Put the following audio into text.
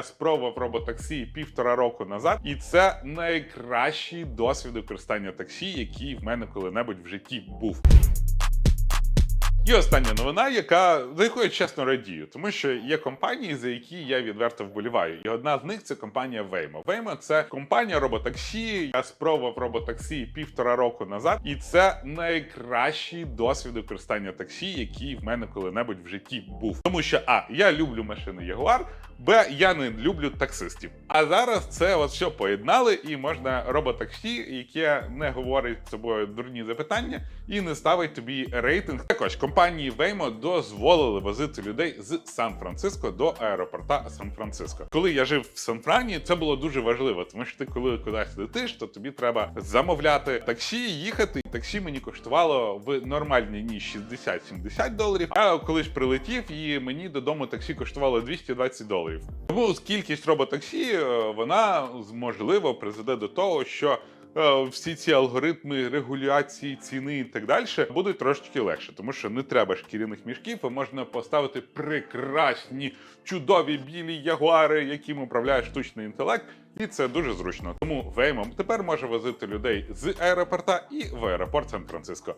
я спробував роботаксі півтора року назад, і це найкращий досвід використання таксі, який в мене коли-небудь в житті був. І остання новина, яка за якою я чесно радію, тому що є компанії, за які я відверто вболіваю. І одна з них це компанія Waymo. Waymo – це компанія роботаксі. Я спробував роботаксі півтора року назад, і це найкращий досвід використання таксі, який в мене коли-небудь в житті був. Тому що а я люблю машини Jaguar, Б, я не люблю таксистів. А зараз це от що поєднали, і можна роботаксі, яке не говорить з собою дурні запитання і не ставить тобі рейтинг. Також компанії Waymo дозволили возити людей з Сан-Франциско до аеропорта Сан-Франциско. Коли я жив в Сан-Франі, це було дуже важливо, тому що ти коли кудись летиш, то тобі треба замовляти таксі, їхати. Таксі мені коштувало в нормальній дні 60-70 доларів. А коли ж прилетів, і мені додому таксі коштувало 220 доларів. Тому кількість роботаксі е, вона можливо призведе до того, що всі ці алгоритми регуляції ціни і так далі будуть трошечки легше, тому що не треба шкіряних мішків, а можна поставити прекрасні чудові білі ягуари, яким управляє штучний інтелект. І це дуже зручно. Тому Веймом тепер може возити людей з аеропорта і в аеропорт Сан-Франциско.